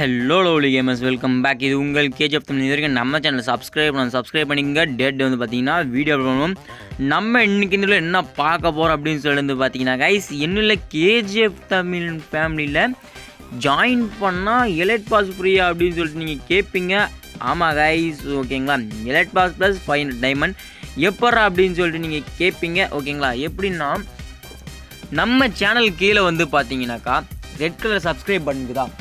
Hello lovely gamers welcome back இது உங்கள் KGF Tamil இது வரைக்கும் நம்ம சேனல் சப்ஸ்கிரைப் பண்ண சப்ஸ்கிரைப் பண்ணிங்க டேட் வந்து பார்த்தீங்கன்னா வீடியோ பண்ணுவோம். நம்ம இன்னைக்கு இந்த என்ன பார்க்க போகிறோம் அப்படின்னு சொல்லி வந்து பார்த்தீங்கன்னா கைஸ் என்ன கேஜிஎஃப் தமிழ் ஃபேமிலியில் ஜாயின் பண்ணால் எலைட் பாஸ் ஃப்ரீயா அப்படின்னு சொல்லிட்டு நீங்கள் கேட்பீங்க ஆமாம் கைஸ் ஓகேங்களா elite pass plus five diamond எப்பட்றா அப்படின்னு சொல்லிட்டு நீங்கள் கேட்பீங்க ஓகேங்களா எப்படின்னா நம்ம சேனல் கீழே வந்து பார்த்தீங்கன்னாக்கா ரெட் கலர் சப்ஸ்கிரைப் தான்.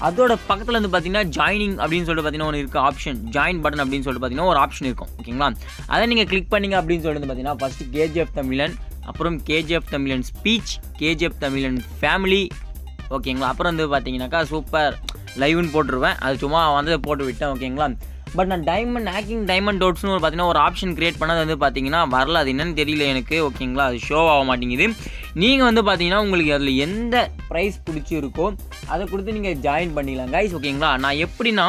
அதோட பக்கத்தில் வந்து பார்த்தீங்கன்னா ஜாயினிங் அப்படின்னு சொல்லிட்டு பார்த்தீங்கன்னா ஒன்று இருக்குது ஆப்ஷன் ஜாயின் பட்டன் அப்படின்னு சொல்லிட்டு பார்த்தீங்கன்னா ஒரு ஆப்ஷன் இருக்கும். ஓகேங்களா? அதை நீங்கள் கிளிக் பண்ணீங்க அப்படின்னு சொல்லிட்டு வந்து பார்த்தீங்கன்னா ஃபஸ்ட்டு கேஜிஎஃப் தமிழன் அப்புறம் கேஜிஎஃப் தமிழன் ஸ்பீச் கேஜிஎஃப் தமிழன் ஃபேமிலி ஓகேங்களா? அப்புறம் வந்து பார்த்தீங்கன்னாக்கா சூப்பர் லைவ்னு போட்டுருவேன். அது சும்மா வந்ததை போட்டு விட்டேன் ஓகேங்களா? பட் நான் டைமண்ட் ஹேக்கிங் டைமண்ட் டோட்ஸ்னு ஒரு பார்த்தீங்கன்னா ஒரு ஆப்ஷன் கிரியேட் பண்ணது வந்து பார்த்தீங்கன்னா வரல. அது என்னன்னு தெரியல எனக்கு ஓகேங்களா? அது ஷோ ஆக மாட்டேங்குது. நீங்கள் வந்து பார்த்தீங்கன்னா உங்களுக்கு அதில் எந்த ப்ரைஸ் பிடிச்சிருக்கோ அதை கொடுத்து நீங்கள் ஜாயின் பண்ணிக்கலாம் கைஸ் ஓகேங்களா நான் எப்படின்னா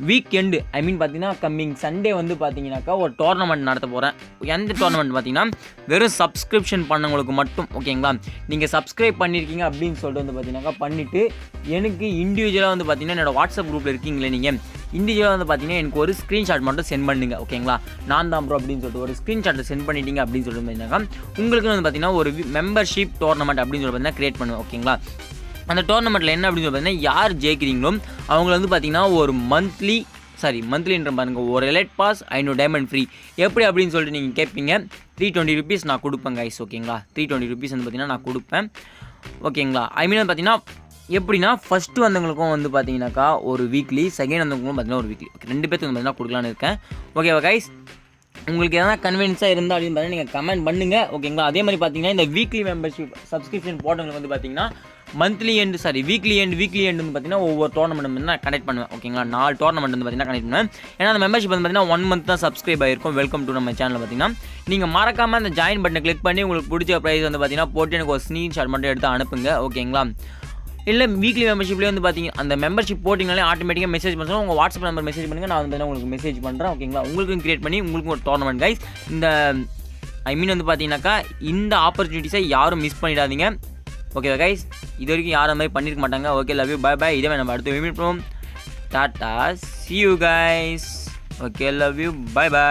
வீக் எண்டு ஐ மீன் பார்த்தீங்கன்னா கம்மிங் சண்டே வந்து பார்த்தீங்கன்னாக்கா ஒரு டோர்னமெண்ட் நடத்த போகிறேன் எந்த டோர்னமெண்ட் பார்த்தீங்கன்னா வெறும் சப்ஸ்கிரிப்ஷன் பண்ணவங்களுக்கு மட்டும் ஓகேங்களா நீங்கள் சப்ஸ்கிரைப் பண்ணியிருக்கீங்க அப்படின்னு சொல்லிட்டு வந்து பார்த்தீங்கன்னாக்கா பண்ணிவிட்டு எனக்கு இண்டிவிஜுவலாக வந்து பார்த்தீங்கன்னா என்னோடய வாட்ஸ்அப் குரூப்பில் இருக்கீங்களே நீங்கள் இண்டிவிஜுவலாக வந்து பார்த்தீங்கன்னா எனக்கு ஒரு ஸ்க்ரீன்ஷாட் மட்டும் சென்ட் பண்ணுங்க ஓகேங்களா நான் தான் ப்ரோ அப்படின்னு சொல்லிட்டு ஒரு ஸ்க்ரீன்ஷாட்டை சென்ட் பண்ணிட்டீங்க அப்படின்னு சொல்லிட்டு பார்த்தீங்கன்னா உங்களுக்கு வந்து பார்த்தீங்கன்னா ஒரு மெம்பர்ஷிப் டோர்னமெண்ட் அப்படின்னு சொல்லி பார்த்தீங்கன்னா கிரியேட் பண்ணுவேன் ஓகேங்களா அந்த டோர்னமெண்ட்டில் என்ன அப்படின்னு பார்த்தீங்கன்னா யார் ஜெயிக்கிறீங்களோ அவங்கள வந்து பார்த்தீங்கன்னா ஒரு மந்த்லி சாரி மந்த்லின்ற பாருங்க ஒரு எலைட் பாஸ் ஐநூறு டைமண்ட் ஃப்ரீ எப்படி அப்படின்னு சொல்லிட்டு நீங்கள் கேட்பீங்க த்ரீ டுவெண்ட்டி ருபீஸ் நான் கொடுப்பேன் கைஸ் ஓகேங்களா த்ரீ டுவெண்ட்டி ருபீஸ் வந்து பார்த்தீங்கன்னா நான் கொடுப்பேன். ஓகேங்களா ஐ மீன் பார்த்தீங்கன்னா எப்படின்னா ஃபஸ்ட்டு வந்தவங்களுக்கும் வந்து பார்த்தீங்கன்னாக்கா ஒரு வீக்லி செகண்ட் வந்தவங்களுக்கும் பார்த்தீங்கன்னா ஒரு வீக்லி ஓகே ரெண்டு பேர்த்துக்கு வந்து பார்த்தீங்கன்னா கொடுக்கலான்னு இருக்கேன். ஓகேவா கைஸ் உங்களுக்கு எதனா கன்வீனியன்ஸாக இருந்தால் அப்படின்னு பார்த்தீங்கன்னா நீங்கள் கமெண்ட் பண்ணுங்கள் ஓகேங்களா அதே மாதிரி பார்த்தீங்கன்னா இந்த வீக்லி மெம்பர்ஷிப் சப்ஸ்கிரிப்ஷன் போட்டவங்களுக்கு வந்து பார்த்தீங்கன்னா monthly end sorry weekly end weekly end வந்து பார்த்தீங்கன்னா ஒவ்வொரு டோர்னமெண்ட் வந்து நான் கனெக்ட் பண்ணுவேன் ஓகேங்களா நாலு டோர்னமெண்ட் வந்து பார்த்தீங்கன்னா கனெக்ட் பண்ணுவேன். ஏன்னா அந்த மெம்பர்ஷிப் வந்து பார்த்தீங்கன்னா ஒன் மந்த் தான் சப்ஸ்கிரைப் ஆகிருக்கும் வெல்கம் டு நம்ம சேனல் பார்த்தீங்கன்னா. நீங்கள் மறக்காமல் அந்த ஜாயின் பட்டனை கிளிக் பண்ணி உங்களுக்கு பிடிச்ச ப்ரைஸ் வந்து பார்த்தீங்கன்னா போட்டு எனக்கு ஒரு ஸ்க்ரீன்ஷாட் மட்டும் எடுத்து அனுப்புங்க ஓகேங்களா இல்லை வீக்லி மெம்பர்ஷிப்லேயே வந்து பார்த்தீங்க அந்த மெம்பர்ஷிப் போட்டிங்கனாலே ஆட்டோமேட்டிக்காக மெசேஜ் பண்ணுறோம் உங்கள் வாட்ஸ்அப் நம்பர் மெசேஜ் பண்ணுங்கள் நான் வந்து உங்களுக்கு மெசேஜ் பண்ணுறேன் ஓகேங்களா உங்களுக்கும் கிரியேட் பண்ணி உங்களுக்கும் ஒரு டோர்னமெண்ட் கைஸ் இந்த ஐ மீன் வந்து பார்த்தீங்கன்னாக்கா இந்த ஆப்பர்ச்சுனிட்டிஸை யாரும் மிஸ் பண்ணிடாதீங்க. ஓகேவா கைஸ் இது வரைக்கும் யாரும் மாதிரி பண்ணியிருக்க மாட்டாங்க. Okay love you bye bye இதே நம்ம அடுத்து மீட் பண்ணுவோம் tata see you guys okay love you bye bye